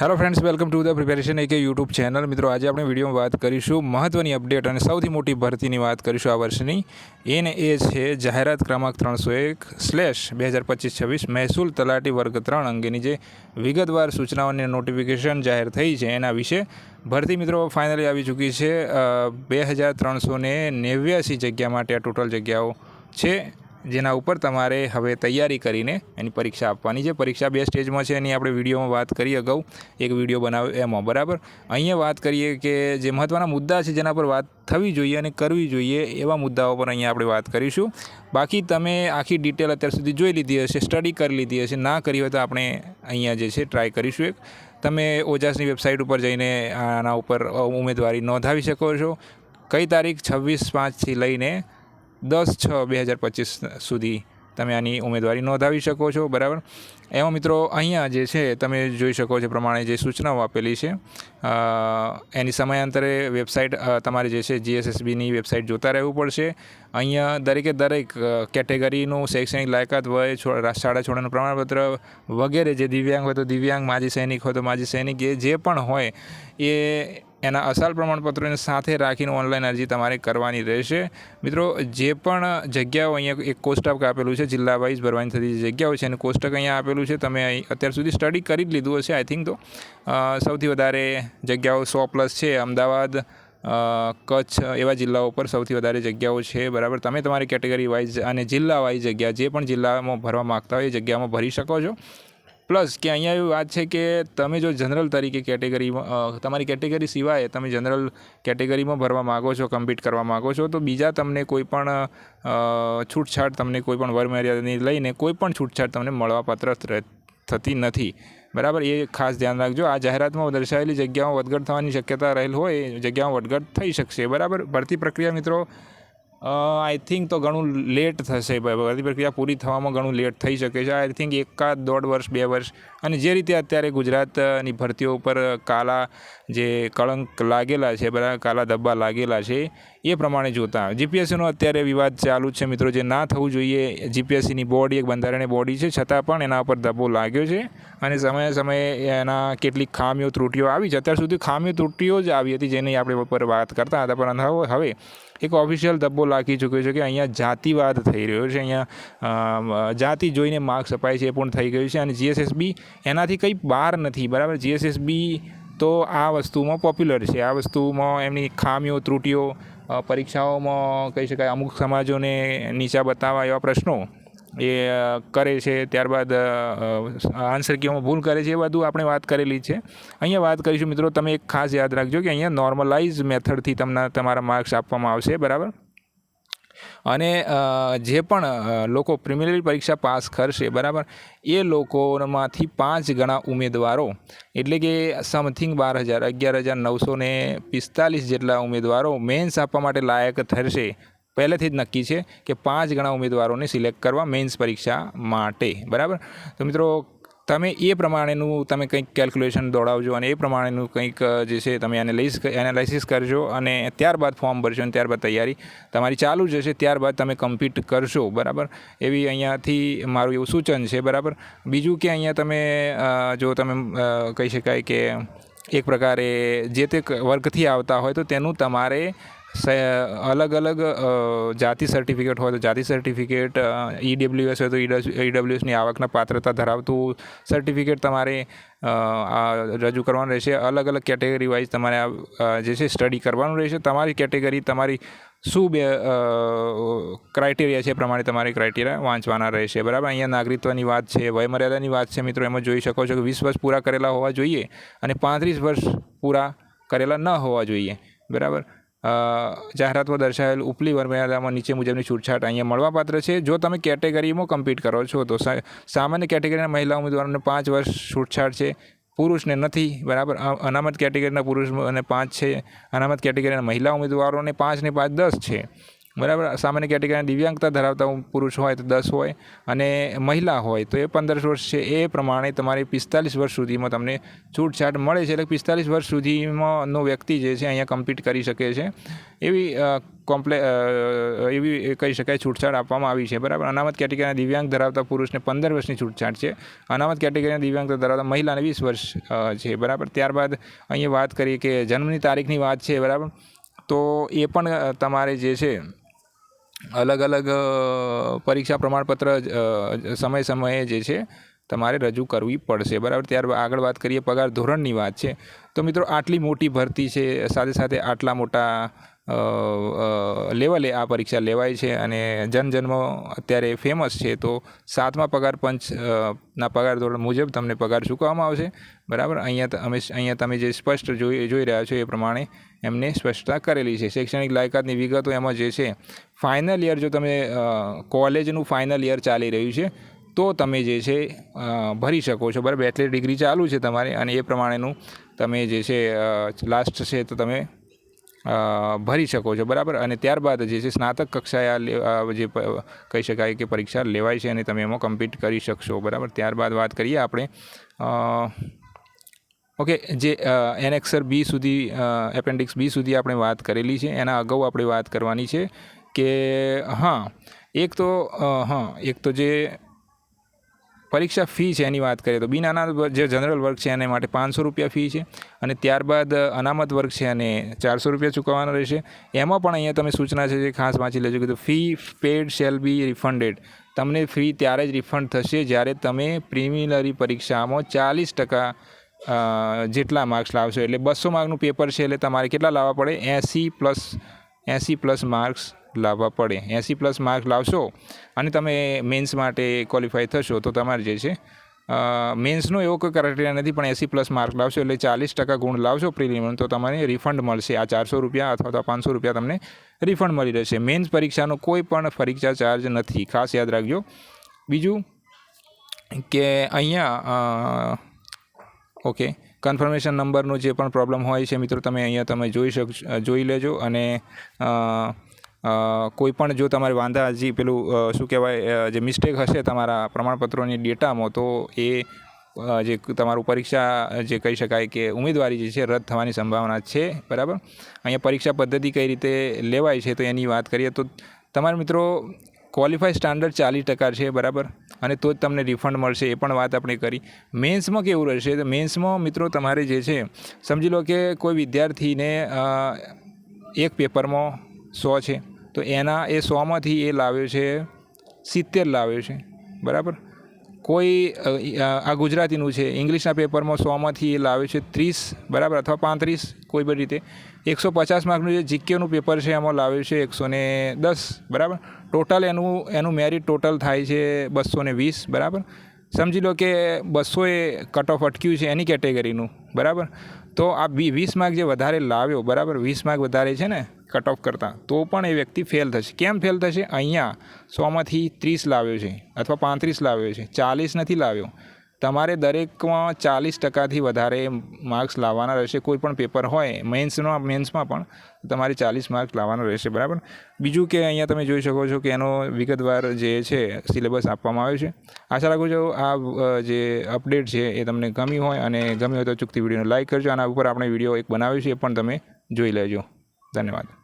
Hello friends welcome to the preparation એક YouTube channel મિત્રો, આજે આપણે વિડીયોમાં વાત કરીશું મહત્ત્વની અપડેટ અને સૌથી મોટી ભરતીની વાત કરીશું આ વર્ષની. એને એ છે જાહેરાત ક્રમાંક ત્રણસો એક સ્લેશ બે હજાર પચીસ છવ્વીસ મહેસૂલ તલાટી વર્ગ ત્રણ અંગેની જે વિગતવાર સૂચનાઓની નોટિફિકેશન જાહેર થઈ છે એના વિશે ભરતી મિત્રો ફાઇનલી આવી ચૂકી છે. બે હજાર ત્રણસો નેવ્યાસી જગ્યા માટે આ ટોટલ જગ્યાઓ છે. જેના ઉપર તમારે હવે તૈયારી કરીને એની પરીક્ષા આપવાની છે. પરીક્ષા બે સ્ટેજમાં છે, એની આપણે વિડીયોમાં વાત કરી અગાઉ. એક વીડિયો બનાવ્યો એમાં બરાબર. અહીંયા વાત કરીએ કે જે મહત્ત્વના મુદ્દા છે જેના પર વાત થવી જોઈએ અને કરવી જોઈએ એવા મુદ્દાઓ પર અહીંયા આપણે વાત કરીશું. બાકી તમે આખી ડિટેલ અત્યાર સુધી જોઈ લીધી હશે, સ્ટડી કરી લીધી હશે. ના કરી હોય તો આપણે અહીંયા જે છે ટ્રાય કરીશું એક. તમે ઓજાસની વેબસાઇટ ઉપર જઈને આના ઉપર ઉમેદવારી નોંધાવી શકો છો. કઈ તારીખ? છવ્વીસ પાંચથી લઈને દસ છ બે હજાર પચીસ સુધી તમે આની ઉમેદવારી નોંધાવી શકો છો, બરાબર? એમાં મિત્રો અહીંયા જે છે, તમે જોઈ શકો છો પ્રમાણે જે સૂચનાઓ આપેલી છે એની સમયાંતરે વેબસાઇટ તમારે જે છે જીએસએસબીની વેબસાઇટ જોતા રહેવું પડશે. અહીંયા દરેકે દરેક કેટેગરીનું શૈક્ષણિક લાયકાત વય શાળા છોડવાનું પ્રમાણપત્ર વગેરે, જે દિવ્યાંગ હોય તો દિવ્યાંગ, માજી સૈનિક હોય તો માજી સૈનિક, એ જે પણ હોય, એ એના અસલ પ્રમાણપત્રોને સાથે રાખીને ઓનલાઈન અરજી તમારે કરવાની રહેશે. મિત્રો, જે પણ જગ્યાઓ અહીંયા એક કોષ્ટક આપેલું છે, જિલ્લા વાઇઝ ભરવાની થતી જે જગ્યાઓ છે અને કોષ્ટક અહીંયા આપેલું છે. તમે અહીં અત્યાર સુધી સ્ટડી કરી જ લીધું હશે આઈ થિંક તો. સૌથી વધારે જગ્યાઓ સો પ્લસ છે, અમદાવાદ કચ્છ એવા જિલ્લાઓ પર સૌથી વધારે જગ્યાઓ છે, બરાબર? તમે તમારી કેટેગરી વાઇઝ અને જિલ્લા વાઇઝ જગ્યા જે પણ જિલ્લામાં ભરવા માગતા હોય એ જગ્યામાં ભરી શકો છો. પ્લસ કે અહીંયા એવી વાત છે કે તમે જો જનરલ તરીકે કેટેગરીમાં તમારી કેટેગરી સિવાય તમે જનરલ કેટેગરીમાં ભરવા માગો છો, કમ્પીટ કરવા માગો છો, તો બીજા તમને કોઈ પણ છૂટછાટ તમને કોઈ પણ વરમર્યાદાની લઈને કોઈ પણ છૂટછાટ તમને મળવાપાત્ર થતી નથી. બરાબર? એ ખાસ ધ્યાન રાખજો. આ જાહેરાતમાં દર્શાવેલી જગ્યાઓ વધઘટ થવાની શક્યતા રહેલ હોય જગ્યાઓ વધઘટ થઈ શકશે. બરાબર? ભરતી પ્રક્રિયા મિત્રો આઈ થિંક તો ઘણું લેટ થશે બધી પ્રક્રિયા પૂરી થવામાં ઘણું લેટ થઈ શકે છે. આઈ થિંક એકાદ દોઢ વર્ષ, બે વર્ષ. અને જે રીતે અત્યારે ગુજરાતની ભરતીઓ ઉપર કાલા જે કળંક લાગેલા છે બધા કાલા ધબ્બા લાગેલા છે એ પ્રમાણે જોતા. જીપીએસસીનો અત્યારે વિવાદ ચાલુ છે મિત્રો, જે ના થવું જોઈએ. જીપીએસસીની બોડી એક બંધારણીય બોડી છે, છતાં પણ એના ઉપર ધબ્બો લાગ્યો છે અને સમયે સમયે એના કેટલીક ખામીઓ, ત્રુટીઓ આવી છે. અત્યાર સુધી ખામીઓ, ત્રુટીઓ જ આવી હતી જેની આપણે ઉપર વાત કરતા હતા, પરંતુ હવે એક ઓફિશિયલ ધબ્બો લાગી ચૂક્યો છે કે અહીંયા જાતિવાદ થઈ રહ્યો છે. અહીંયા જાતિ જોઈને માર્ક્સ અપાય છે એ પણ થઈ ગયું છે અને જીએસએસબી એનાથી કંઈ બહાર નથી. બરાબર? જીએસએસબી તો આ વસ્તુમાં પોપ્યુલર છે. આ વસ્તુમાં એમની ખામીઓ, ત્રુટીઓ પરીક્ષાઓમાં કહી શકાય અમુક સમાજોને નીચા બતાવવા એવા પ્રશ્નો એ કરે છે. ત્યારબાદ આન્સર કીઓમાં ભૂલ કરે છે એ બધું આપણે વાત કરેલી છે. અહીંયા વાત કરીશું મિત્રો, તમે એક ખાસ યાદ રાખજો કે અહીંયા નોર્મલાઇઝ મેથડથી તમને તમારા માર્ક્સ આપવામાં આવશે. બરાબર? અને જે પણ લોકો પ્રિલિમિનરી પરીક્ષા પાસ કરશે, બરાબર, એ લોકોમાંથી પાંચ ગણા ઉમેદવારો, એટલે કે સમથિંગ બાર હજાર, અગિયાર હજાર નવસો ને પિસ્તાલીસ જેટલા ઉમેદવારો મેન્સ આપવા માટે લાયક થશે. પહેલેથી જ નક્કી છે કે પાંચ ગણા ઉમેદવારોને સિલેક્ટ કરવા મેન્સ પરીક્ષા માટે, બરાબર? તો મિત્રો તમે એ પ્રમાણેનું તમે કંઈક કેલ્ક્યુલેશન દોડાવજો અને એ પ્રમાણેનું કંઈક જે છે તમે એનાલિસ એનાલિસિસ કરજો અને ત્યારબાદ ફોર્મ ભરજો અને ત્યારબાદ તૈયારી તમારી ચાલુ જશે ત્યારબાદ તમે કમ્પ્લીટ કરશો, બરાબર? એવી અહીંયાથી મારું એવું સૂચન છે, બરાબર? બીજું કે અહીંયા તમે જો તમે કહી શકાય કે એક પ્રકારે જે તે વર્કથી આવતા હોય તો તેનું તમારે અલગ અલગ જાતિ સર્ટિફિકેટ હોય તો જાતિ સર્ટિફિકેટ ઈડબ્લ્યુએસ હોય તો ઈડબ્લ્યુએસની આવકના પાત્રતા ધરાવતું સર્ટિફિકેટ તમારે રજૂ કરવાનું રહેશે. અલગ અલગ કેટેગરી વાઇઝ તમારે આ જે છે સ્ટડી કરવાનું રહેશે. તમારી કેટેગરી તમારી શું બે ક્રાઇટેરિયા છે એ પ્રમાણે તમારે ક્રાઇટેરિયા વાંચવાના રહેશે. બરાબર? અહીંયા નાગરિકત્વની વાત છે, વયમર્યાદાની વાત છે. મિત્રો, એમાં જોઈ શકો છો કે વીસ વર્ષ પૂરા કરેલા હોવા જોઈએ અને પાંત્રીસ વર્ષ પૂરા કરેલા ન હોવા જોઈએ. બરાબર? જાહેરાતમાં દર્શાવેલ ઉપલી વયમર્યાદામાં નીચે મુજબની છૂટછાટ અહીંયા મળવાપાત્ર છે. જો તમે કેટેગરીમાં કમ્પીટ કરો છો, તો સામાન્ય કેટેગરીના મહિલા ઉમેદવારોને પાંચ વર્ષ છૂટછાટ છે. પુરુષને નથી, બરાબર? અનામત કેટેગરીના પુરુષ અને પાંચ છે. અનામત કેટેગરીના મહિલા ઉમેદવારોને પાંચ ને પાંચ દસ છે. બરાબર? સામાન્ય કેટેગરીના દિવ્યાંગતા ધરાવતા પુરુષ હોય તો દસ હોય અને મહિલા હોય તો એ પંદર વર્ષ છે. એ પ્રમાણે તમારે પિસ્તાલીસ વર્ષ સુધીમાં તમને છૂટછાટ મળે છે. એટલે પિસ્તાલીસ વર્ષ સુધીમાં નો વ્યક્તિ જે છે અહીંયા કમ્પ્લીટ કરી શકે છે. એવી કોમ્પ્લે એવી કહી શકાય છૂટછાટ આપવામાં આવી છે. બરાબર? અનામત કેટેગરીના દિવ્યાંગ ધરાવતા પુરુષને પંદર વર્ષની છૂટછાટ છે. અનામત કેટેગરીના દિવ્યાંગતા ધરાવતા મહિલાને વીસ વર્ષ છે. બરાબર? ત્યારબાદ અહીંયા વાત કરીએ કે જન્મની તારીખની વાત છે. બરાબર? તો એ પણ તમારે જે છે અલગ અલગ પરીક્ષા પ્રમાણપત્ર સમય સમયે જે છે, તમારે રજૂ કરવી પડશે. બરાબર? ત્યાર આગળ વાત કરીએ પગાર ધોરણની વાત છે. તો મિત્રો, આટલી મોટી ભરતી છે, સાથે સાથે આટલા મોટા લેવલે આ પરીક્ષા લેવાય છે અને જનજન્મ અત્યારે ફેમસ છે, તો સાતમા પગાર પંચ ના પગાર ધોરણ મુજબ તમને પગાર ચૂકવવામાં આવશે. બરાબર? અહીંયા અમે અહીંયા તમે જે સ્પષ્ટ જોઈ જોઈ રહ્યા છો એ પ્રમાણે એમને સ્પષ્ટતા કરેલી છે. શૈક્ષણિક લાયકાતની વિગતો એમાં જે છે ફાઇનલ યર જો તમે કોલેજનું ફાઇનલ યર ચાલી રહ્યું છે, તો તમે જે છે ભરી શકો છો. બરાબર? બેચલર ડિગ્રી ચાલુ છે તમારે અને એ પ્રમાણેનું તમે જે છે લાસ્ટ છે તો તમે ભરી શકો છો, બરાબર? અને ત્યારબાદ જે છે સ્નાતક કક્ષાએ જે કહી શકાય કે પરીક્ષા લેવાય છે અને તમે એમાં કમ્પીટ કરી શકશો, બરાબર? ત્યારબાદ વાત કરીએ આપણે ઓકે, જે એનેક્સર બી સુધી એપેન્ડિક્સ બી સુધી આપણે વાત કરેલી છે. એના અગાઉ આપણે વાત કરવાની છે કે, હા, એક તો હા, એક તો જે પરીક્ષા ફી છે એની વાત કરીએ તો બિન અનામત જે જનરલ વર્ગ છે એને માટે પાંચસો રૂપિયા ફી છે અને ત્યારબાદ અનામત વર્ગ છે અને ચારસો રૂપિયા ચૂકવવાનો રહેશે. એમાં પણ અહીંયા તમે સૂચના છે જે ખાસ વાંચી લેજો કે fee paid shall be refunded. તમને ફી ત્યારે જ રિફંડ થશે જ્યારે તમે પ્રિમિનરી પરીક્ષામાં ચાલીસ ટકા જેટલા માર્ક્સ લાવશો. એટલે બસો માર્કનું પેપર છે એટલે તમારે કેટલા લાવવા પડે? એંસી પ્લસ એંસી પ્લસ માર્ક્સ લાવવા પડે. એંસી પ્લસ માર્ક લાવશો અને તમે મેન્સ માટે ક્વોલિફાય થશો, તો તમારે જે છે મેન્સનો એવો કોઈ ક્રાઇટેરિયા નથી, પણ એંસી પ્લસ માર્ક લાવશો એટલે ચાલીસ ટકા ગુણ લાવશો પ્રિલિમિનરી તો તમને રિફંડ મળશે. આ ચારસો રૂપિયા અથવા તો પાંચસો રૂપિયા તમને રિફંડ મળી રહેશે. મેન્સ પરીક્ષાનો કોઈ પણ પરીક્ષા ચાર્જ નથી. ખાસ યાદ રાખજો. બીજું કે અહીંયા ઓકે કન્ફર્મેશન નંબરનો જે પણ પ્રોબ્લેમ હોય છે, મિત્રો, તમે અહીંયા તમે જોઈ શક જોઈ લેજો અને કોઈ પણ જો તમારે વાંધા, હજી પેલું શું કહેવાય જે મિસ્ટેક હશે તમારા પ્રમાણપત્રોની ડેટામાં તો એ જે તમારું પરીક્ષા, જે કહી શકાય કે ઉમેદવારી જે છે, રદ થવાની સંભાવના છે, બરાબર? અહીંયા પરીક્ષા પદ્ધતિ કઈ રીતે લેવાય છે, તો એની વાત કરીએ, તો તમારા મિત્રો ક્વોલિફાય સ્ટાન્ડર્ડ ચાલીસ ટકા છે, બરાબર? અને તો જ તમને રિફંડ મળશે, એ પણ વાત આપણે કરી. મેન્સમાં કેવું રહેશે મેન્સમાં મિત્રો તમારે જે છે, સમજી લો કે કોઈ વિદ્યાર્થીને એક પેપરમાં સો છે. તો એના એ સોમાંથી એ લાવ્યો છે સિત્તેર લાવ્યો છે. બરાબર? કોઈ આ ગુજરાતીનું છે. ઇંગ્લિશના પેપરમાં સોમાંથી એ લાવ્યો છે ત્રીસ, બરાબર? અથવા પાંત્રીસ, કોઈ પણ રીતે. એકસો પચાસ માર્કનું જે જીકેનું પેપર છે એમાં લાવ્યો છે એકસો ને દસ, બરાબર? ટોટલ એનું એનું મેરિટ ટોટલ થાય છે બસો ને વીસ, બરાબર? સમજી લો કે બસોએ કટ ઓફ અટક્યું છે એની કેટેગરીનું, બરાબર? તો આ વીસ માર્ક જે વધારે લાવ્યો, બરાબર? વીસ માર્ક વધારે છે ને? કટ ઓફ કરતાં, તો પણ એ વ્યક્તિ ફેલ થશે. કેમ ફેલ થશે? અહીંયા સોમાંથી ત્રીસ લાવ્યો છે, અથવા પાંત્રીસ લાવ્યો છે, ચાલીસ નથી લાવ્યો. તમારે દરેકમાં ચાલીસ ટકાથી વધારે માર્ક્સ લાવવાના રહેશે, કોઈ પણ પેપર હોય મેન્સનો મેન્સમાં પણ તમારે ચાલીસ માર્ક્સ લાવવાના રહેશે, બરાબર? બીજું કે અહીંયા તમે જોઈ શકો છો કે એનો વિગતવાર જે છે સિલેબસ આપવામાં આવ્યો છે. આશા રાખું છું આ જે અપડેટ છે એ તમને ગમી હોય અને ગમી હોય તો ચૂકતી વિડીયોને લાઇક કરજો. આના ઉપર આપણે વીડિયો એક બનાવ્યો છે, એ પણ તમે જોઈ લેજો. ધન્યવાદ.